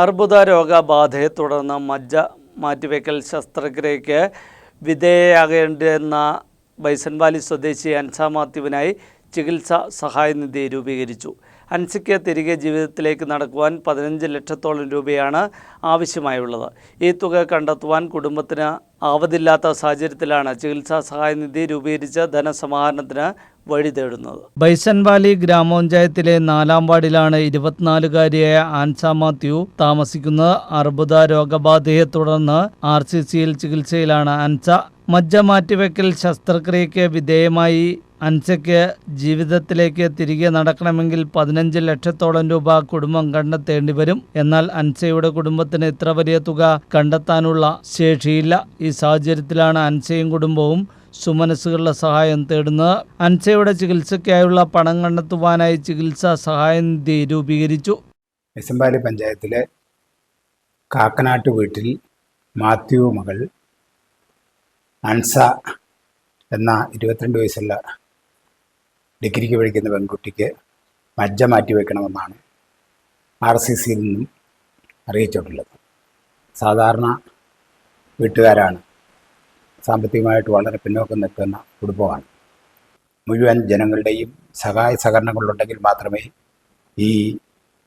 അർബുദ രോഗബാധയെ തുടർന്ന് മജ്ജ മാറ്റിവെക്കൽ ശസ്ത്രക്രിയയ്ക്ക് വിധേയയാകേണ്ടെന്ന ബൈസൺവാലി സ്വദേശി അൻസാമാത്യുവിനായി ചികിത്സാ സഹായനിധി രൂപീകരിച്ചു. അൻസിക്ക് തിരികെ ജീവിതത്തിലേക്ക് നടക്കുവാൻ പതിനഞ്ച് ലക്ഷത്തോളം രൂപയാണ് ആവശ്യമായുള്ളത്. ഈ തുക കണ്ടെത്തുവാൻ കുടുംബത്തിന് ആവതില്ലാത്ത സാഹചര്യത്തിലാണ് ചികിത്സാ സഹായനിധി രൂപീകരിച്ച് ധനസമാഹരണത്തിന് വഴി തേടുന്നത്. ബൈസൻ വാലി ഗ്രാമപഞ്ചായത്തിലെ നാലാം വാർഡിലാണ് ഇരുപത്തിനാലുകാരിയായ ആൻസ മാത്യു താമസിക്കുന്നത്. അർബുദ രോഗബാധയെ തുടർന്ന് ആർ ചികിത്സയിലാണ് അൻസ മജ്ജ മാറ്റിവെക്കൽ ശസ്ത്രക്രിയയ്ക്ക് വിധേയമായി അൻസയ്ക്ക് ജീവിതത്തിലേക്ക് തിരികെ നടക്കണമെങ്കിൽ പതിനഞ്ച് ലക്ഷത്തോളം രൂപ കുടുംബം കണ്ടെത്തേണ്ടി വരും. എന്നാൽ അൻസയുടെ കുടുംബത്തിന് ഇത്ര വലിയ തുക കണ്ടെത്താനുള്ള ശേഷിയില്ല. ഈ സാഹചര്യത്തിലാണ് അൻസയും കുടുംബവും സുമനസ്സുകളുടെ സഹായം തേടുന്നത്. അൻസയുടെ ചികിത്സയ്ക്കായുള്ള പണം കണ്ടെത്തുവാനായി ചികിത്സാ സഹായനിധി രൂപീകരിച്ചു എസമ്പാലി പഞ്ചായത്തിലെ കാക്കനാട്ട് വീട്ടിൽ മാത്യു മകൾ അൻസ എന്ന ഇരുപത്തിരണ്ട് വയസ്സുള്ള ഡിഗ്രിക്ക് പഠിക്കുന്ന പെൺകുട്ടിക്ക് മജ്ജ മാറ്റി വയ്ക്കണമെന്നാണ് ആർ സി സിയിൽ നിന്നും അറിയിച്ചിട്ടുള്ളത്. സാധാരണ വീട്ടുകാരാണ് സാമ്പത്തികമായിട്ട് വളരെ പിന്നോക്കം നിൽക്കുന്ന കുടുംബമാണ്. മുഴുവൻ ജനങ്ങളുടെയും സഹായ സഹകരണങ്ങളുണ്ടെങ്കിൽ മാത്രമേ ഈ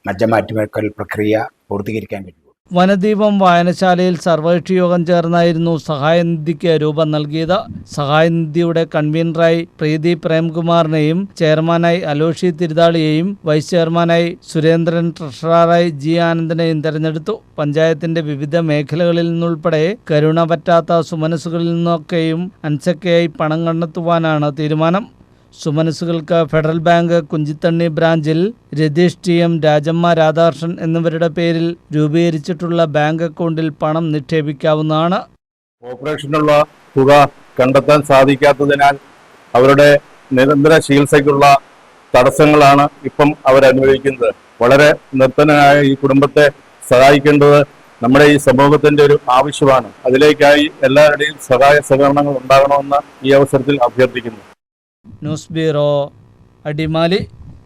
മജ്ജ മാറ്റിവെക്കൽ പ്രക്രിയ പൂർത്തീകരിക്കാൻ കഴിയൂ. വനദീപം വായനശാലയിൽ സർവകക്ഷി യോഗം ചേർന്നായിരുന്നു സഹായനിധിക്ക് രൂപം നൽകിയത്. സഹായനിധിയുടെ കൺവീനറായി പ്രീതി പ്രേംകുമാറിനെയും ചെയർമാനായി അലോഷി തിരുതാളിയെയും വൈസ് ചെയർമാനായി സുരേന്ദ്രൻ ട്രഷററായി ജി ആനന്ദനെയും തെരഞ്ഞെടുത്തു. പഞ്ചായത്തിന്റെ വിവിധ മേഖലകളിൽ നിന്നുൾപ്പെടെ കരുണ പറ്റാത്ത സുമനസുകളിൽ നിന്നൊക്കെയും അൻസക്കയായി പണം കണ്ടെത്തുവാനാണ് തീരുമാനം. സുമനസ്സുകൾക്ക് ഫെഡറൽ ബാങ്ക് കുഞ്ചിത്തണ്ണി ബ്രാഞ്ചിൽ രതീഷ് ടി എം രാജമ്മ രാധാകൃഷ്ണൻ എന്നിവരുടെ പേരിൽ രൂപീകരിച്ചിട്ടുള്ള ബാങ്ക് അക്കൗണ്ടിൽ പണം നിക്ഷേപിക്കാവുന്നതാണ്. ഓപ്പറേഷനുള്ള തുക കണ്ടെത്താൻ സാധിക്കാത്തതിനാൽ അവരുടെ നിരന്തര ചികിത്സയ്ക്കുള്ള തടസ്സങ്ങളാണ് ഇപ്പം അവരനുഭവിക്കുന്നത്. വളരെ നിർത്തനായ ഈ കുടുംബത്തെ സഹായിക്കേണ്ടത് നമ്മുടെ ഈ സമൂഹത്തിന്റെ ഒരു ആവശ്യമാണ്. അതിലേക്കായി എല്ലാവരുടെയും സഹായ സഹകരണങ്ങൾ ഉണ്ടാകണമെന്ന് ഈ അവസരത്തിൽ അഭ്യർത്ഥിക്കുന്നു. ന്യൂസ് അടിമാലി